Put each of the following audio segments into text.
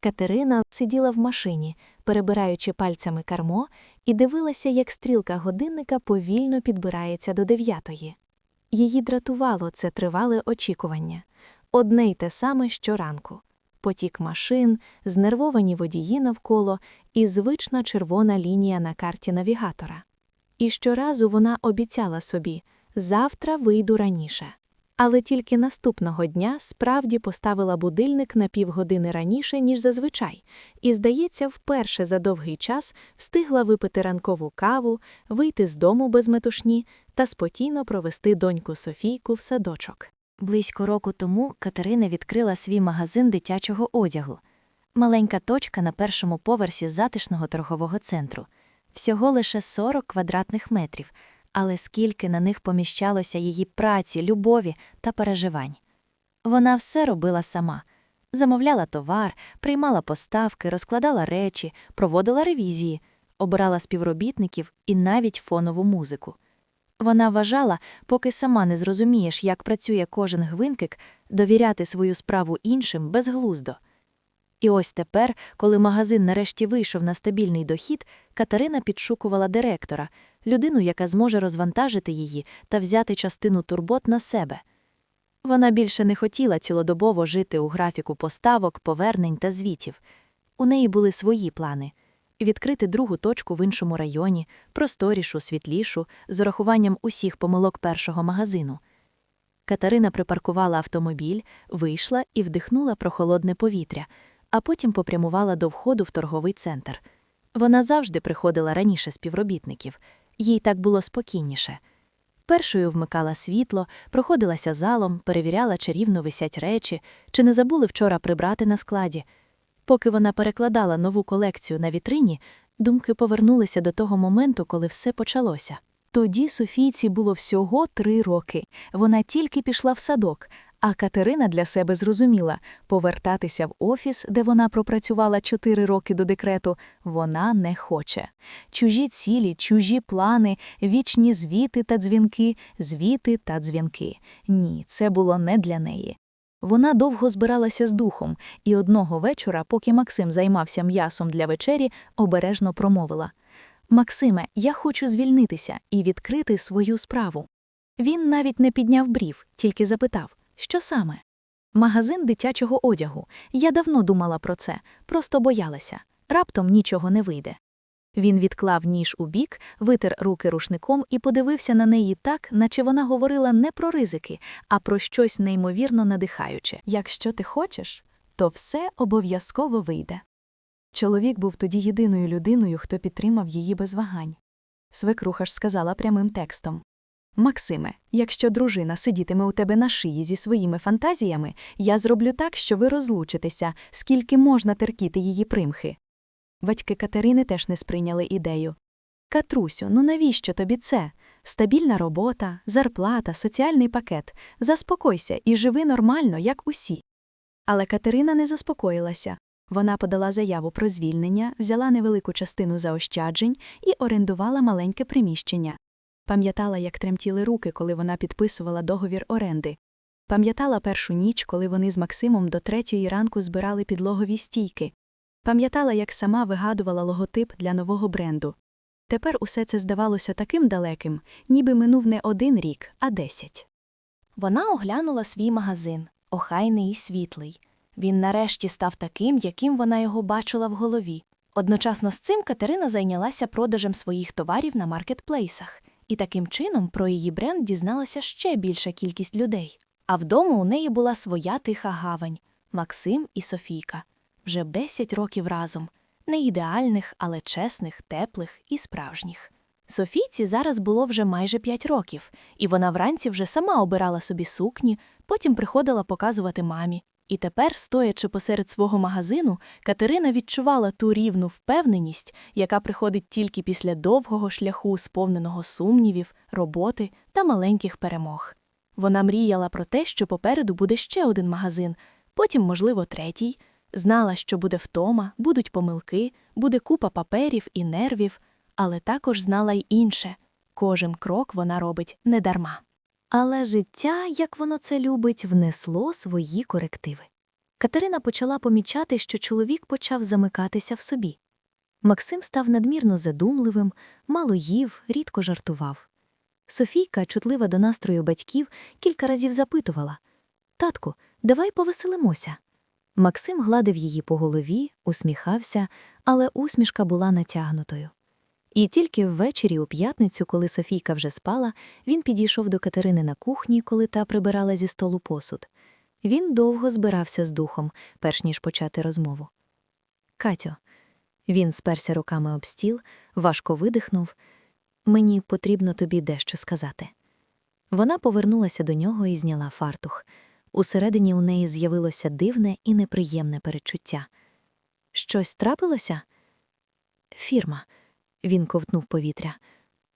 Катерина сиділа в машині, перебираючи пальцями кармо, і дивилася, як стрілка годинника повільно підбирається до дев'ятої. Її дратувало це тривале очікування. Одне й те саме щоранку. Потік машин, знервовані водії навколо і звична червона лінія на карті навігатора. І щоразу вона обіцяла собі завтра вийду раніше. Але тільки наступного дня справді поставила будильник на півгодини раніше, ніж зазвичай, і, здається, вперше за довгий час встигла випити ранкову каву, вийти з дому без метушні та спокійно провести доньку Софійку в садочок. Близько року тому Катерина відкрила свій магазин дитячого одягу. Маленька точка на першому поверсі затишного торгового центру. Всього лише 40 квадратних метрів, але скільки на них поміщалося її праці, любові та переживань. Вона все робила сама. Замовляла товар, приймала поставки, розкладала речі, проводила ревізії, обирала співробітників і навіть фонову музику. Вона вважала, поки сама не зрозумієш, як працює кожен гвинтик, довіряти свою справу іншим безглуздо. І ось тепер, коли магазин нарешті вийшов на стабільний дохід, Катерина підшукувала директора, людину, яка зможе розвантажити її та взяти частину турбот на себе. Вона більше не хотіла цілодобово жити у графіку поставок, повернень та звітів. У неї були свої плани відкрити другу точку в іншому районі, просторішу, світлішу, з урахуванням усіх помилок першого магазину. Катерина припаркувала автомобіль, вийшла і вдихнула прохолодне повітря, а потім попрямувала до входу в торговий центр. Вона завжди приходила раніше співробітників, їй так було спокійніше. Першою вмикала світло, проходилася залом, перевіряла, чи рівно висять речі, чи не забули вчора прибрати на складі. Поки вона перекладала нову колекцію на вітрині, думки повернулися до того моменту, коли все почалося. Тоді Софійці було всього три роки. Вона тільки пішла в садок, а Катерина для себе зрозуміла повертатися в офіс, де вона пропрацювала чотири роки до декрету, вона не хоче. Чужі цілі, чужі плани, вічні звіти та дзвінки, звіти та дзвінки. Ні, це було не для неї. Вона довго збиралася з духом, і одного вечора, поки Максим займався м'ясом для вечері, обережно промовила Максиме, я хочу звільнитися і відкрити свою справу. Він навіть не підняв брів, тільки запитав, що саме? Магазин дитячого одягу. Я давно думала про це, просто боялася. Раптом нічого не вийде. Він відклав ніж у бік, витер руки рушником і подивився на неї так, наче вона говорила не про ризики, а про щось неймовірно надихаюче. Якщо ти хочеш, то все обов'язково вийде. Чоловік був тоді єдиною людиною, хто підтримав її без вагань. Свекруха ж сказала прямим текстом Максиме, якщо дружина сидітиме у тебе на шиї зі своїми фантазіями, я зроблю так, що ви розлучитеся, скільки можна терпіти її примхи. Батьки Катерини теж не сприйняли ідею. Катрусю, ну навіщо тобі це? Стабільна робота, зарплата, соціальний пакет. Заспокойся і живи нормально, як усі. Але Катерина не заспокоїлася. Вона подала заяву про звільнення, взяла невелику частину заощаджень і орендувала маленьке приміщення. Пам'ятала, як тремтіли руки, коли вона підписувала договір оренди. Пам'ятала першу ніч, коли вони з Максимом до третьої ранку збирали підлогові стійки. Пам'ятала, як сама вигадувала логотип для нового бренду. Тепер усе це здавалося таким далеким, ніби минув не один рік, а десять. Вона оглянула свій магазин, охайний і світлий. Він нарешті став таким, яким вона його бачила в голові. Одночасно з цим Катерина зайнялася продажем своїх товарів на маркетплейсах, і таким чином про її бренд дізналася ще більша кількість людей. А вдома у неї була своя тиха гавань Максим і Софійка. Вже 10 років разом, не ідеальних, але чесних, теплих і справжніх. Софійці зараз було вже майже 5 років, і вона вранці вже сама обирала собі сукні, потім приходила показувати мамі. І тепер, стоячи посеред свого магазину, Катерина відчувала ту рівну впевненість, яка приходить тільки після довгого шляху, сповненого сумнівів, роботи та маленьких перемог. Вона мріяла про те, що попереду буде ще один магазин, потім, можливо, третій. Знала, що буде втома, будуть помилки, буде купа паперів і нервів, але також знала й інше кожен крок вона робить недарма. Але життя, як воно це любить, внесло свої корективи. Катерина почала помічати, що чоловік почав замикатися в собі. Максим став надмірно задумливим, мало їв, рідко жартував. Софійка, чутлива до настрою батьків, кілька разів запитувала Татку, давай повеселимося. Максим гладив її по голові, усміхався, але усмішка була натягнутою. І тільки ввечері у п'ятницю, коли Софійка вже спала, він підійшов до Катерини на кухні, коли та прибирала зі столу посуд. Він довго збирався з духом, перш ніж почати розмову. Катю, він сперся руками об стіл, важко видихнув. Мені потрібно тобі дещо сказати. Вона повернулася до нього і зняла фартух. Усередині у неї з'явилося дивне і неприємне перечуття. Щось трапилося? Фірма. Він ковтнув повітря.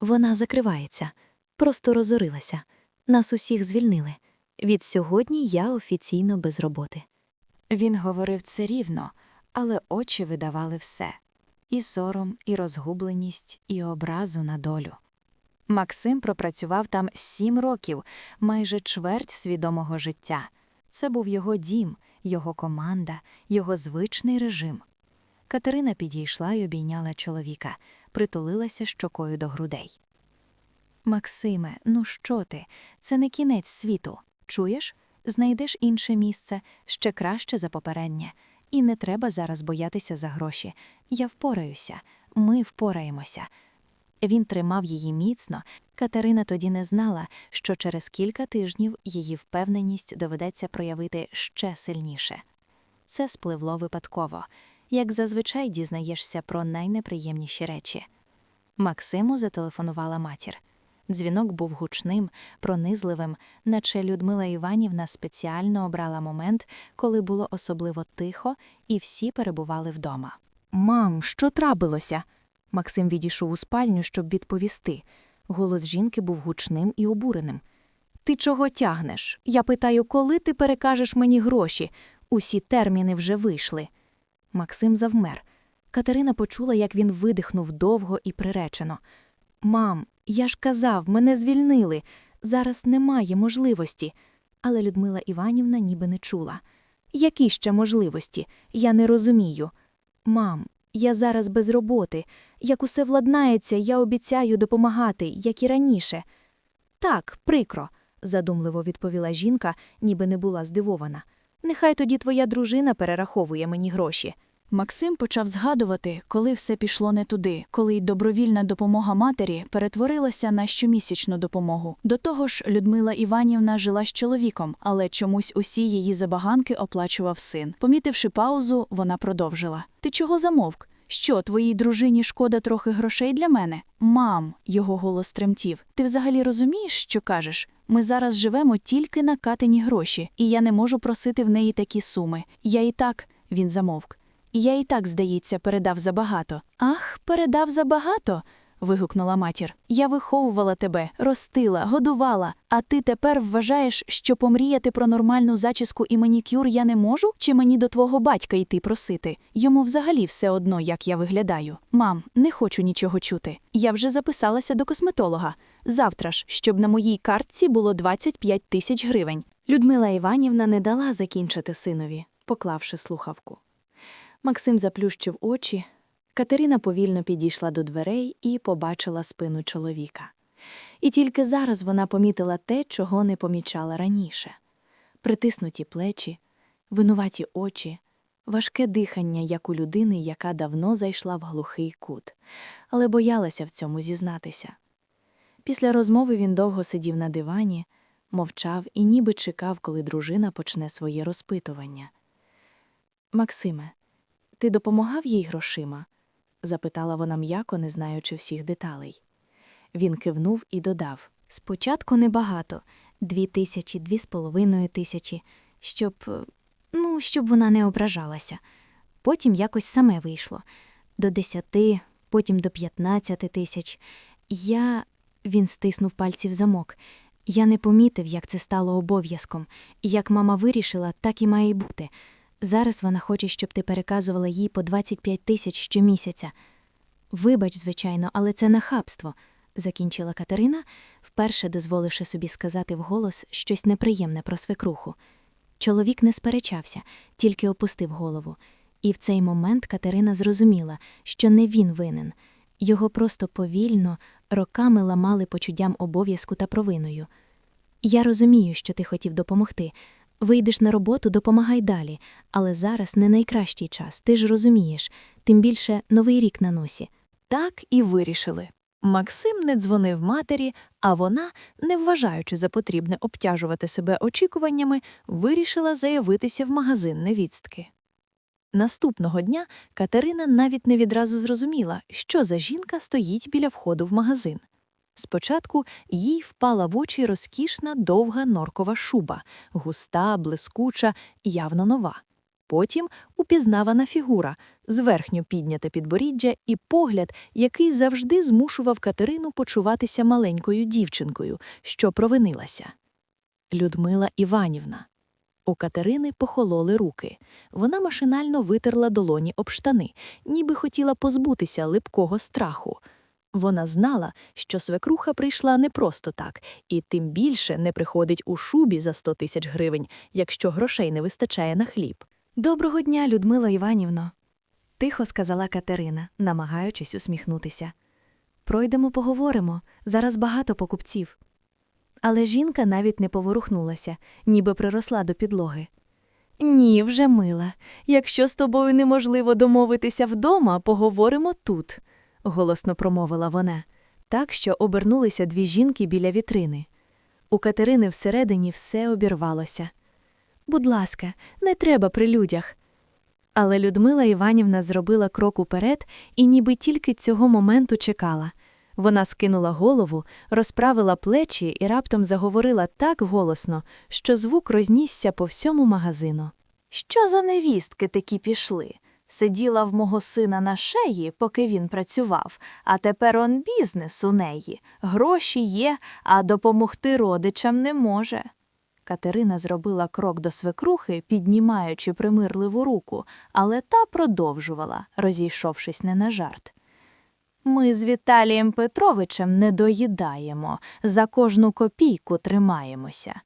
Вона закривається, просто розорилася. Нас усіх звільнили. Від сьогодні я офіційно без роботи. Він говорив це рівно, але очі видавали все і сором, і розгубленість, і образу на долю. Максим пропрацював там сім років, майже чверть свідомого життя. Це був його дім, його команда, його звичний режим. Катерина підійшла й обійняла чоловіка, притулилася щокою до грудей. Максиме, ну що ти? Це не кінець світу. Чуєш? Знайдеш інше місце, ще краще за попереднє. І не треба зараз боятися за гроші. Я впораюся, ми впораємося. Він тримав її міцно. Катерина тоді не знала, що через кілька тижнів її впевненість доведеться проявити ще сильніше. Це спливло випадково, як зазвичай дізнаєшся про найнеприємніші речі. Максиму зателефонувала матір. Дзвінок був гучним, пронизливим, наче Людмила Іванівна спеціально обрала момент, коли було особливо тихо, і всі перебували вдома. Мам, що трапилося? Максим відійшов у спальню, щоб відповісти. Голос жінки був гучним і обуреним. Ти чого тягнеш? Я питаю, коли ти перекажеш мені гроші? Усі терміни вже вийшли. Максим завмер. Катерина почула, як він видихнув довго і приречено. Мам, я ж казав, мене звільнили. Зараз немає можливості. Але Людмила Іванівна ніби не чула. Які ще можливості? Я не розумію. Мам, я зараз без роботи. Як усе владнається, я обіцяю допомагати, як і раніше. Так, прикро, задумливо відповіла жінка, ніби не була здивована. Нехай тоді твоя дружина перераховує мені гроші. Максим почав згадувати, коли все пішло не туди, коли й добровільна допомога матері перетворилася на щомісячну допомогу. До того ж, Людмила Іванівна жила з чоловіком, але чомусь усі її забаганки оплачував син. Помітивши паузу, вона продовжила: Ти чого замовк? Що, твоїй дружині шкода трохи грошей для мене? Мам, його голос тремтів. Ти взагалі розумієш, що кажеш? Ми зараз живемо тільки на катені гроші, і я не можу просити в неї такі суми. Я і так, він замовк. Я і так, здається, передав забагато. Ах, передав забагато. Вигукнула матір. Я виховувала тебе, ростила, годувала, а ти тепер вважаєш, що помріяти про нормальну зачіску і манікюр я не можу? Чи мені до твого батька йти просити? Йому взагалі все одно, як я виглядаю. Мам, не хочу нічого чути. Я вже записалася до косметолога. Завтра ж, щоб на моїй картці було 25 тисяч гривень. Людмила Іванівна не дала закінчити синові, поклавши слухавку. Максим заплющив очі. Катерина повільно підійшла до дверей і побачила спину чоловіка. І тільки зараз вона помітила те, чого не помічала раніше притиснуті плечі, винуваті очі, важке дихання, як у людини, яка давно зайшла в глухий кут, але боялася в цьому зізнатися. Після розмови він довго сидів на дивані, мовчав і ніби чекав, коли дружина почне своє розпитування. Максиме, ти допомагав їй грошима? Запитала вона м'яко, не знаючи всіх деталей. Він кивнув і додав Спочатку небагато дві тисячі, дві з половиною тисячі, щоб, ну, щоб вона не ображалася. Потім якось саме вийшло до десяти, потім до п'ятнадцяти тисяч. Я. Він стиснув пальці в замок. Я не помітив, як це стало обов'язком, і як мама вирішила, так і має бути. Зараз вона хоче, щоб ти переказувала їй по 25 тисяч щомісяця. Вибач, звичайно, але це нахабство, закінчила Катерина, вперше дозволивши собі сказати вголос щось неприємне про свекруху. Чоловік не сперечався, тільки опустив голову. І в цей момент Катерина зрозуміла, що не він винен. Його просто повільно, роками ламали почуттям обов'язку та провиною. Я розумію, що ти хотів допомогти. Вийдеш на роботу, допомагай далі, але зараз не найкращий час, ти ж розумієш, тим більше новий рік на носі. Так і вирішили. Максим не дзвонив матері, а вона, не вважаючи за потрібне обтяжувати себе очікуваннями, вирішила заявитися в магазин невістки. Наступного дня Катерина навіть не відразу зрозуміла, що за жінка стоїть біля входу в магазин. Спочатку їй впала в очі розкішна довга норкова шуба, густа, блискуча, явно нова. Потім упізнавана фігура, зверхньо підняте підборіддя і погляд, який завжди змушував Катерину почуватися маленькою дівчинкою, що провинилася. Людмила Іванівна. У Катерини похололи руки. Вона машинально витерла долоні об штани, ніби хотіла позбутися липкого страху. Вона знала, що свекруха прийшла не просто так, і тим більше не приходить у шубі за 100 тисяч гривень, якщо грошей не вистачає на хліб. Доброго дня, Людмила Іванівно, тихо сказала Катерина, намагаючись усміхнутися. Пройдемо, поговоримо. Зараз багато покупців. Але жінка навіть не поворухнулася, ніби приросла до підлоги. Ні, вже мила. Якщо з тобою неможливо домовитися вдома, поговоримо тут, голосно промовила вона, так що обернулися дві жінки біля вітрини. У Катерини всередині все обірвалося. Будь ласка, не треба при людях. Але Людмила Іванівна зробила крок уперед і ніби тільки цього моменту чекала. Вона скинула голову, розправила плечі і раптом заговорила так голосно, що звук рознісся по всьому магазину. Що за невістки такі пішли? Сиділа в мого сина на шеї, поки він працював, а тепер он бізнес у неї. Гроші є, а допомогти родичам не може. Катерина зробила крок до свекрухи, піднімаючи примирливу руку, але та продовжувала, розійшовшись не на жарт. Ми з Віталієм Петровичем не доїдаємо, за кожну копійку тримаємося.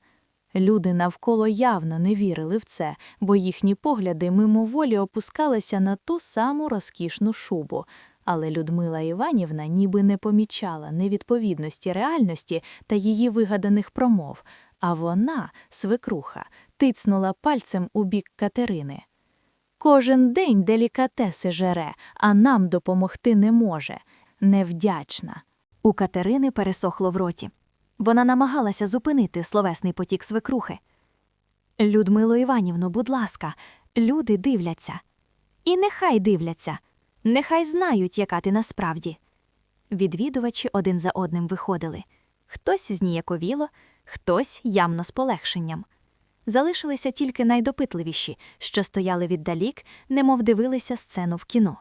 Люди навколо явно не вірили в це, бо їхні погляди мимоволі опускалися на ту саму розкішну шубу. Але Людмила Іванівна ніби не помічала невідповідності реальності та її вигаданих промов, а вона, свекруха, тицнула пальцем у бік Катерини. Кожен день делікатеси жере, а нам допомогти не може. Невдячна. У Катерини пересохло в роті. Вона намагалася зупинити словесний потік свекрухи. Людмило Іванівно, будь ласка, люди дивляться. І нехай дивляться, нехай знають, яка ти насправді. Відвідувачі один за одним виходили. Хтось зніяковіло, хтось ямно з полегшенням. Залишилися тільки найдопитливіші, що стояли віддалік, немов дивилися сцену в кіно.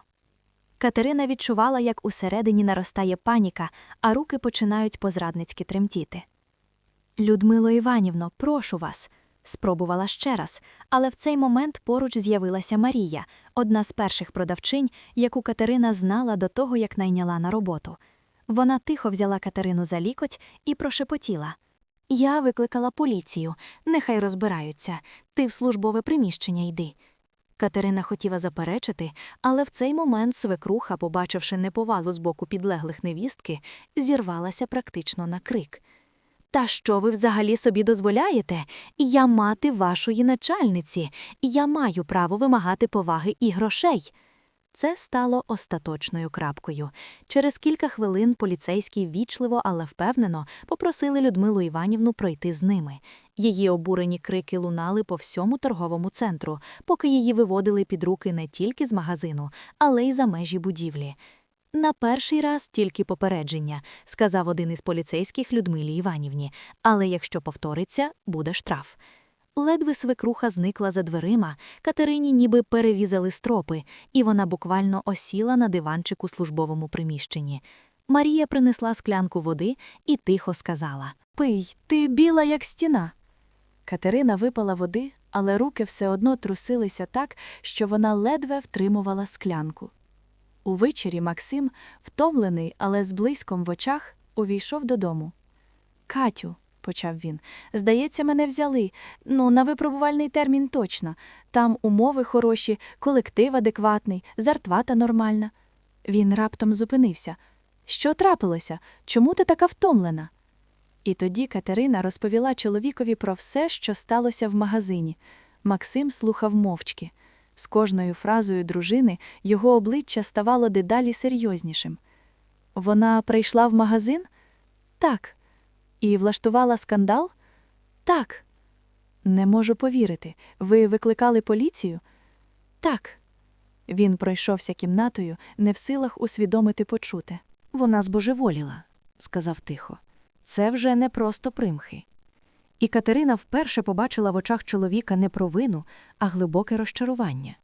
Катерина відчувала, як усередині наростає паніка, а руки починають позрадницьки тремтіти. Людмило Іванівно, прошу вас, спробувала ще раз, але в цей момент поруч з'явилася Марія, одна з перших продавчинь, яку Катерина знала до того, як найняла на роботу. Вона тихо взяла Катерину за лікоть і прошепотіла. Я викликала поліцію, нехай розбираються, ти в службове приміщення йди. Катерина хотіла заперечити, але в цей момент свекруха, побачивши неповагу з боку підлеглих невістки, зірвалася практично на крик. Та що ви взагалі собі дозволяєте? Я мати вашої начальниці, і я маю право вимагати поваги і грошей. Це стало остаточною крапкою. Через кілька хвилин поліцейські вічливо, але впевнено попросили Людмилу Іванівну пройти з ними. Її обурені крики лунали по всьому торговому центру, поки її виводили під руки не тільки з магазину, але й за межі будівлі. На перший раз тільки попередження, сказав один із поліцейських Людмилі Іванівні. Але якщо повториться, буде штраф. Ледве свекруха зникла за дверима, Катерині ніби перевізали стропи, і вона буквально осіла на диванчику службовому приміщенні. Марія принесла склянку води і тихо сказала: Пий, ти біла, як стіна. Катерина випала води, але руки все одно трусилися так, що вона ледве втримувала склянку. Увечері Максим, втомлений, але з блиском в очах, увійшов додому. Катю, почав він. Здається, мене взяли. Ну, на випробувальний термін точно. Там умови хороші, колектив адекватний, зарплата нормальна. Він раптом зупинився. Що трапилося? Чому ти така втомлена? І тоді Катерина розповіла чоловікові про все, що сталося в магазині. Максим слухав мовчки. З кожною фразою дружини його обличчя ставало дедалі серйознішим. Вона прийшла в магазин? Так. І влаштувала скандал? Так. Не можу повірити. Ви викликали поліцію? Так. Він пройшовся кімнатою, не в силах усвідомити почуте. Вона збожеволіла, сказав тихо. Це вже не просто примхи. І Катерина вперше побачила в очах чоловіка не провину, а глибоке розчарування.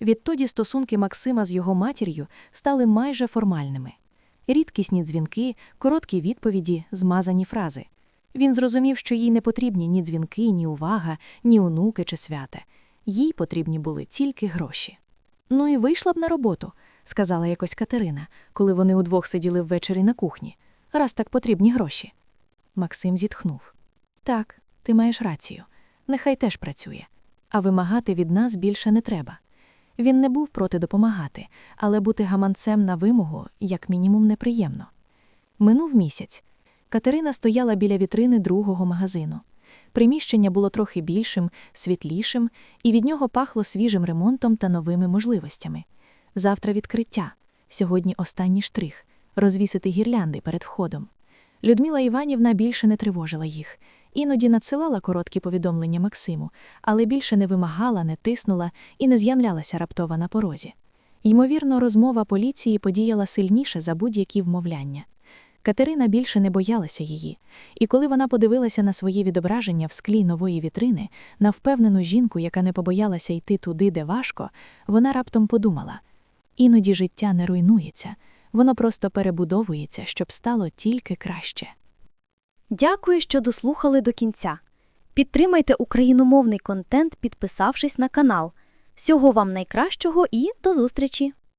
Відтоді стосунки Максима з його матір'ю стали майже формальними. Рідкісні дзвінки, короткі відповіді, змазані фрази. Він зрозумів, що їй не потрібні ні дзвінки, ні увага, ні онуки чи свята. Їй потрібні були тільки гроші. Ну і вийшла б на роботу, сказала якось Катерина, коли вони удвох сиділи ввечері на кухні. Раз так потрібні гроші. Максим зітхнув. Так, ти маєш рацію. Нехай теж працює. А вимагати від нас більше не треба. Він не був проти допомагати, але бути гаманцем на вимогу, як мінімум, неприємно. Минув місяць. Катерина стояла біля вітрини другого магазину. Приміщення було трохи більшим, світлішим, і від нього пахло свіжим ремонтом та новими можливостями. Завтра відкриття, сьогодні останній штрих розвісити гірлянди перед входом. Людмила Іванівна більше не тривожила їх, іноді надсилала короткі повідомлення Максиму, але більше не вимагала, не тиснула і не з'являлася раптово на порозі. Ймовірно, розмова поліції подіяла сильніше за будь-які вмовляння. Катерина більше не боялася її, і коли вона подивилася на своє відображення в склі нової вітрини, на впевнену жінку, яка не побоялася йти туди, де важко, вона раптом подумала: іноді життя не руйнується, воно просто перебудовується, щоб стало тільки краще. Дякую, що дослухали до кінця. Підтримайте україномовний контент, підписавшись на канал. Всього вам найкращого і до зустрічі!